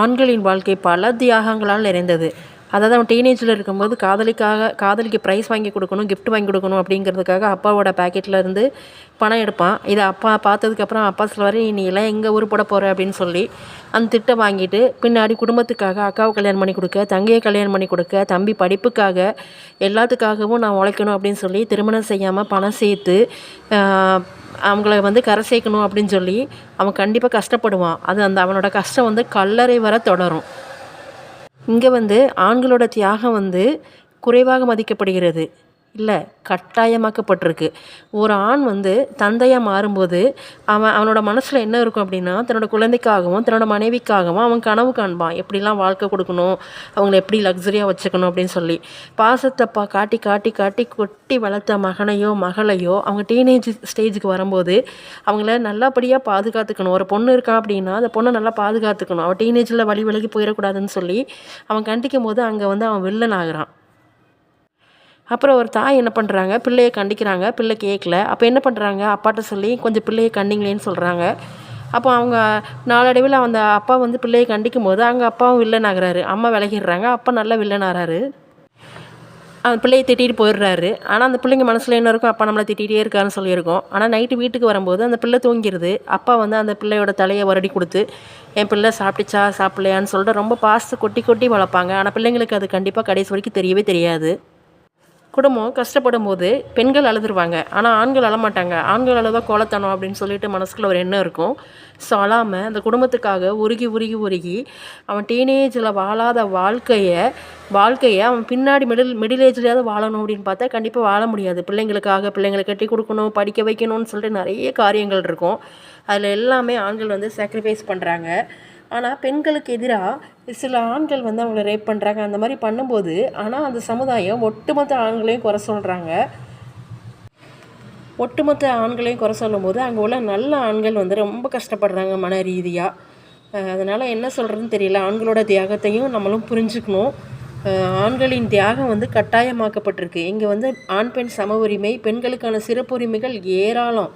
ஆண்களின் வாழ்க்கை பல தியாகங்களால் நிறைந்தது. அதாவது அவன் டீனேஜில் இருக்கும்போது காதலிக்காக காதலிக்கு ப்ரைஸ் வாங்கி கொடுக்கணும் கிஃப்ட் வாங்கி கொடுக்கணும் அப்படிங்கிறதுக்காக அப்பாவோட பேக்கெட்டில் இருந்து பணம் எடுப்பான். இதை அப்பா பார்த்ததுக்கப்புறம் அப்பா சொல்லுவார் நீ எல்லாம் எங்கே ஊர் போட போகிற அப்படின்னு சொல்லி அந்த திட்டம் வாங்கிட்டு பின்னாடி குடும்பத்துக்காக அக்காவை கல்யாணம் பண்ணி கொடுக்க தங்கையை கல்யாணம் பண்ணி கொடுக்க தம்பி படிப்புக்காக எல்லாத்துக்காகவும் நான் உழைக்கணும் அப்படின்னு சொல்லி திருமணம் செய்யாமல் பணம் சேர்த்து அவங்கள வந்து கரை சேர்க்கணும் அப்படின்னு சொல்லி அவன் கண்டிப்பாக கஷ்டப்படுவான். அது அந்த அவனோட கஷ்டம் வந்து கல்லறை வர தொடரும். இங்கே வந்து ஆண்களோட தியாகம் வந்து குறைவாக மதிக்கப்படுகிறது. இல்லை கட்டாயமாக்கப்பட்டிருக்கு. ஒரு ஆண் வந்து தந்தையாக மாறும்போது அவன் அவனோட மனசில் என்ன இருக்கும் அப்படின்னா தன்னோட குழந்தைக்காகவும் தன்னோட மனைவிக்காகவும் அவன் கனவு காண்பான். எப்படிலாம் வாழ்க்கை கொடுக்கணும் அவங்கள எப்படி லக்ஸரியாக வச்சுக்கணும் அப்படின்னு சொல்லி. பாசத்தை பா காட்டி காட்டி காட்டி கொட்டி வளர்த்த மகனையோ மகளையோ அவங்க டீனேஜ் ஸ்டேஜுக்கு வரும்போது அவங்கள நல்லபடியாக பாதுகாத்துக்கணும். ஒரு பொண்ணு இருக்கான் அப்படின்னா அந்த பொண்ணை நல்லா பாதுகாத்துக்கணும். அவள் டீனேஜில் வழி விலகி போயிடக்கூடாதுன்னு சொல்லி அவன் கண்டிக்கும் போது அங்கே வந்து அவன் வில்லன் ஆகுறான் அப்புறம் ஒரு தாய் என்ன பண்ணுறாங்க பிள்ளையை கண்டிக்கிறாங்க. பிள்ளை கேட்கல அப்போ என்ன பண்ணுறாங்க அப்பாட்ட சொல்லி கொஞ்சம் பிள்ளையை கண்டிங்களேன்னு சொல்கிறாங்க அப்போ அவங்க நாளடைவில் அந்த அப்பா வந்து பிள்ளையை கண்டிக்கும் போது அங்கே அப்பாவும் வில்லன் ஆகிறாரு அம்மா விலகிடுறாங்க. அப்பா நல்லா வில்லன் ஆகிறாரு அந்த பிள்ளையை திட்டிகிட்டு போயிடுறாரு. ஆனால் அந்த பிள்ளைங்க மனசில் என்ன இருக்கும்? அப்பா நம்மளை திட்டிகிட்டே இருக்காருன்னு சொல்லியிருக்கோம். ஆனால் நைட்டு வீட்டுக்கு வரும்போது அந்த பிள்ளை தூங்கிடுது அப்பா வந்து அந்த பிள்ளையோட தலையை வருடி கொடுத்து என் பிள்ளை சாப்பிட்டுச்சா? சாப்பிட்லையான்னு சொல்லிட்டு ரொம்ப பாசத்தை கொட்டி கொட்டி வளர்ப்பாங்க. ஆனால் பிள்ளைங்களுக்கு அது கண்டிப்பாக கடைசி வரைக்கும் தெரியவே தெரியாது. குடும்பம் கஷ்டப்படும் போது பெண்கள் அழுதுருவாங்க. ஆனால் ஆண்கள் அழமாட்டாங்க. ஆண்கள் அழுதா கோலத்தனம் அப்படின்னு சொல்லிட்டு மனசுக்குள்ள ஒரு எண்ணம் இருக்கும். ஸோ அழாமல் அந்த குடும்பத்துக்காக உருகி உருகி உருகி அவன் டீனேஜில் வாழாத வாழ்க்கையை வாழ்க்கையை அவன் பின்னாடி மிடில் மிடில் ஏஜ்லேயாவது வாழணும் அப்படின்னு பார்த்தா கண்டிப்பாக வாழ முடியாது. பிள்ளைங்களுக்காக பிள்ளைங்களை கட்டி கொடுக்கணும் படிக்க வைக்கணும்னு சொல்லிட்டு நிறைய காரியங்கள் இருக்கும். அதில் எல்லாமே ஆண்கள் வந்து சாக்ரிஃபைஸ் பண்ணுறாங்க ஆனால் பெண்களுக்கு எதிராக சில ஆண்கள் வந்து அவங்கள ரேப் பண்ணுறாங்க அந்த மாதிரி பண்ணும்போது ஆனால் அந்த சமுதாயம் ஒட்டுமொத்த ஆண்களையும் குறை சொல்கிறாங்க ஒட்டுமொத்த ஆண்களையும் குறை சொல்லும்போது அங்கே உள்ள நல்ல ஆண்கள் வந்து ரொம்ப கஷ்டப்படுறாங்க மன ரீதியாக அதனால் என்ன சொல்கிறதுன்னு தெரியல. ஆண்களோட தியாகத்தையும் நம்மளும் புரிஞ்சுக்கணும். ஆண்களின் தியாகம் வந்து கட்டாயமாக்கப்பட்டிருக்கு. இங்கே வந்து ஆண் பெண் சம உரிமை பெண்களுக்கான சிறப்புரிமைகள் ஏராளம்.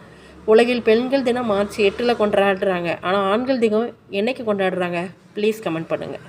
உலகில் பெண்கள் தினம் மார்ச் எட்டில் கொண்டாடுறாங்க. ஆனால் ஆண்கள் தினம் என்னைக்கு கொண்டாடுறாங்க? ப்ளீஸ் கமெண்ட் பண்ணுங்கள்